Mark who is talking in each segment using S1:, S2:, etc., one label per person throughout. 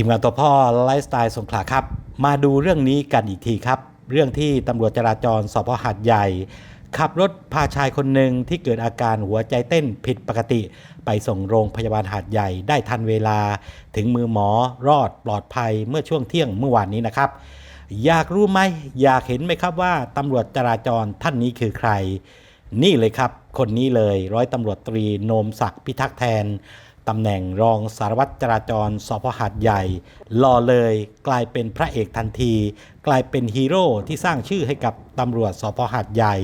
S1: ทีมงานตัวพ่อไลฟ์สไตล์สงขลาครับ มาดูเรื่องนี้กันอีกทีครับ เรื่องที่ตำรวจจราจรสพหัดใหญ่ ขับรถพาชายคนหนึ่งที่เกิดอาการหัวใจเต้นผิดปกติ ไปส่งโรงพยาบาลหาดใหญ่ได้ทันเวลา ถึงมือหมอรอดปลอดภัยเมื่อช่วงเที่ยงเมื่อวานนี้นะครับ อยากรู้ไหมอยากเห็นไหมครับว่าตำรวจจราจรท่านนี้คือใคร นี่เลยครับ คนนี้เลยร้อยตำรวจตรีโนมศักดิ์พิทักษ์แทน ตำแหน่งรองสารวัตรจราจรสพหัดใหญ่หล่อเลยกลายเป็นพระเอกทันที กลายเป็นฮีโร่ที่สร้างชื่อให้กับตำรวจสพหัดใหญ่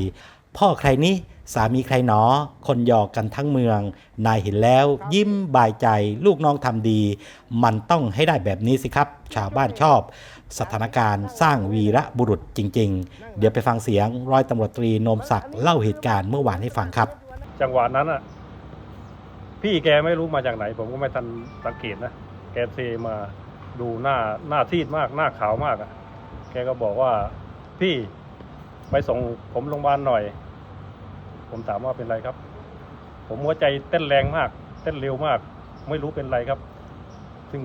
S1: พ่อใครนี้สามีใครหนอ คนหยอกกันทั้งเมือง นายเห็นแล้วยิ้มบายใจลูกน้องทำดี มันต้องให้ได้แบบนี้สิครับ ชาวบ้านชอบ สถานการณ์สร้างวีระบุรุษจริง ๆ เดี๋ยวไปฟังเสียงร้อยตำรวจตรีโนมศักดิ์เล่าเหตุการณ์เมื่อวานให้ฟังครับ
S2: จังหวะนั้นอะ พี่แกไม่รู้มาจากไหน ผมก็ไม่ทันสังเกตนะ แกเซมาดูหน้าหน้าซีดมากหน้าขาวมากอะ แกก็บอกว่าพี่ไปส่งผมโรงพยาบาลหน่อย ผมถามว่าเป็นไรครับ ผมหัวใจเต้นแรงมาก เต้นเร็วมาก ไม่รู้เป็นไรครับ ซึ่ง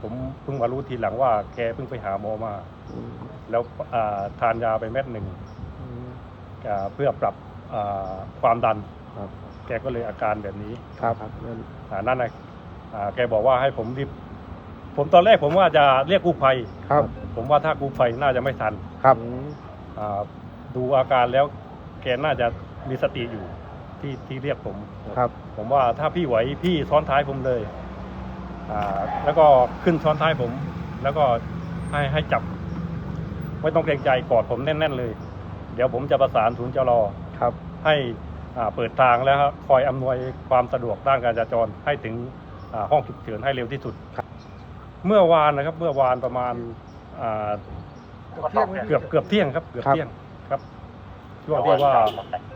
S2: ผมเพิ่งมารู้ทีหลังว่า แกเพิ่งไปหาหมอมา แล้วอ่าทานยาไปเม็ดหนึ่งอ่าเพื่อปรับอ่าความดัน
S3: ครับ
S2: แกก็เลยอาการแบบนี้
S3: ครับ
S2: อ่านั่นนะอ่าแกบอกว่าให้ผมรีบผมตอนแรกผมว่าจะเรียกกู้ภัย
S3: ครับ
S2: ผมว่าถ้ากู้ภัยน่าจะไม่ทัน
S3: ครับ
S2: อ่าดูอาการแล้วแกน่าจะมีสติอยู่ที่ที่เรียกผม
S3: ครับ
S2: ผมว่าถ้าพี่ไหวพี่ซ้อนท้ายผมเลยอ่าแล้วก็ขึ้นซ้อนท้ายผม แล้วก็ให้ให้จับ ไม่ต้องเกรงใจกอดผมแน่น ๆ เลย เดี๋ยวผมจะประสานศูนย์จรอ
S3: ครับ
S2: ให้อ่า เปิดทางแล้วครับคอยอำนวยความสะดวกด้านการจราจรให้ถึงอ่าห้องฉุกเฉินให้เร็วที่สุด เมื่อวานนะครับเมื่อวานประมาณอ่าเกือบเกือบเที่ยงครับเกือบ
S3: ครับ
S2: เที่ยงครับช่วงที่ว่า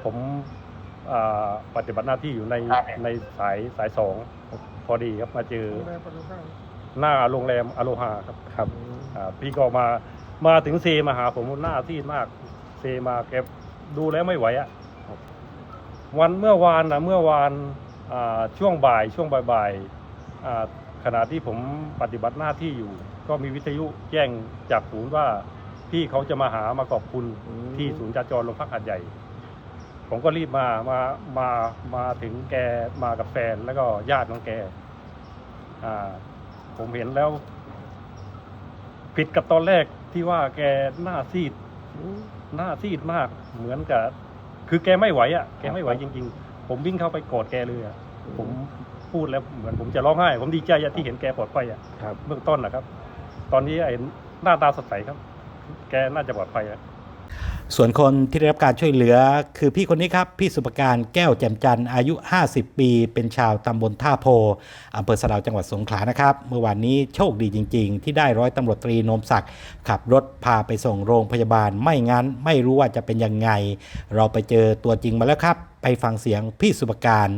S2: ผมอ่าปฏิบัติหน้าที่อยู่ในในสายสายสองพอดีครับมาเจอหน้าโรงแรมอโลฮาครับ
S3: ครับ
S2: อ่าพี่ก็มามาถึงเซมาหาผมหน้าซีดมากเซมาแกดูแล้วไม่ไหวอะ วันเมื่อวานนะเมื่อวานอ่าช่วงบ่ายช่วงบ่ายๆอ่าขณะที่ผมปฏิบัติหน้าที่อยู่ ก็มีวิทยุแจ้งจากศูนย์ว่าพี่เขาจะมาหามาขอบคุณ
S3: อืม
S2: ที่ศูนย์จราจรโรงพักหาดใหญ่ ผมก็รีบมามามามาถึงแกมากับแฟนแล้วก็ญาติของแกอ่าผมเห็นแล้ว ผิดกับตอนแรกที่ว่าแกหน้าซีดหน้าซีดมากเหมือนกับ คือแกไม่ไหวอะแกไม่ไหวจริง ๆ ผมวิ่งเข้าไปกอดแกเลยอะผมพูดแล้วเหมือนผมจะร้องไห้ ผมดีใจอะที่เห็นแกปลอดภัยอะ
S3: ครับ
S2: เบื้องต้นนะครับ ตอนนี้ไอ้หน้าตาสดใสครับ แกน่าจะปลอดภัยแล้ว
S1: ส่วนคนที่ได้รับการช่วยเหลือคือพี่คนนี้ครับ พี่สุปการแก้วแจ่มจันทร์อายุ 50 ปี เป็นชาวตำบลท่าโพอำเภอสะดาวจังหวัดสงขลานะครับ เมื่อวานนี้โชคดีจริง ๆ ที่ได้ร้อยตำรวจตรีนมศักดิ์ขับรถพาไปส่งโรงพยาบาลไม่งั้น ไม่รู้ว่าจะเป็นยังไง เราไปเจอตัวจริงมาแล้วครับ ไปฟังเสียงพี่สุปการ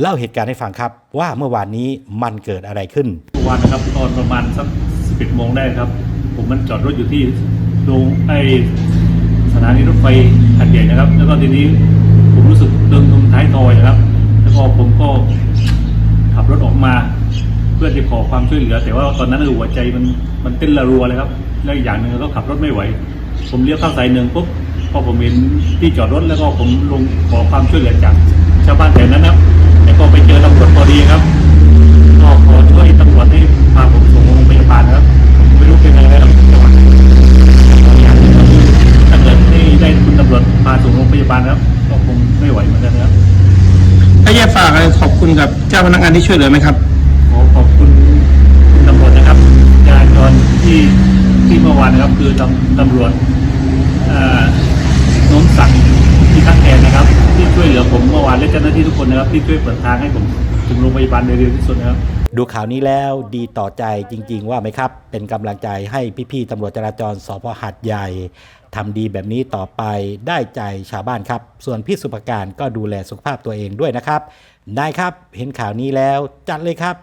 S1: เล่าเหตุการณ์ให้ฟังครับว่าเมื่อวานนี้มันเกิดอะไรขึ้น
S4: เมื่อวานนะครับตอนประมาณสัก11โมงได้ครับ ผมมันจอดรถอยู่ที่โรงไอส ถานีรถไฟหัดใหญ่นะครับ แล้วก็ทีนี้ผมรู้สึกเดินตรงท้ายทอยนะครับ แล้วก็ผมก็ขับรถออกมา เพื่อจะขอความช่วยเหลือ แต่ว่าตอนนั้นหัวใจมันมันเต้นระรัวเลยครับ แล้วอีกอย่างหนึ่งก็ขับรถไม่ไหว ผมเลี้ยวเข้าสายหนึ่งปุ๊บพอผมเห็นที่จอดรถแล้วก็ผมลงขอความช่วยเหลือจากชาวบ้านแถวนั้นนะครับแล้วก็ไปเจอตำรวจพอดีครับก็ขอช่วยตำรวจให้พา
S3: แยกฝากอะไรขอบคุณกับเจ้าพนักงานที่ช่วยเหลือไหมครับ
S4: ขอขอบคุณคุณตำรวจนะครับจราจรที่ที่เมื่อวานนะครับคือตำตำรวจเอ่อโน้มศักดิ์ที่ทักแทนนะครับ ที่ช่วยเหลือผมเมื่อวานและเจ้าหน้าที่ทุกคนนะครับ ที่ช่วยเปิดทางให้ผมถึงโรงพยาบาลโดยเร็วที่สุดนะครับ
S1: ดูข่าวนี้แล้วดีต่อใจจริง ๆ ว่าไหมครับ เป็นกำลังใจให้พี่ๆตำรวจจราจรสพหัดใหญ่ ทำดีแบบนี้ต่อไปได้ใจชาวบ้านครับ ส่วนพี่สุภการก็ดูแลสุขภาพตัวเองด้วยนะครับได้ครับเห็นข่าวนี้แล้วจัดเลยครับ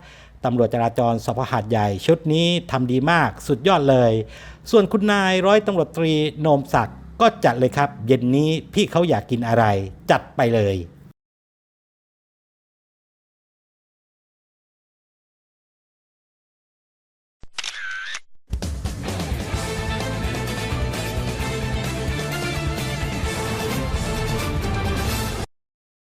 S1: ตำรวจจราจรสพหาดใหญ่ชุดนี้ทำดีมากสุดยอดเลย ส่วนคุณนายร้อยตำรวจตรีโนมศักดิ์ก็จัดเลยครับ เย็นนี้พี่เขาอยากกินอะไร จัดไปเลย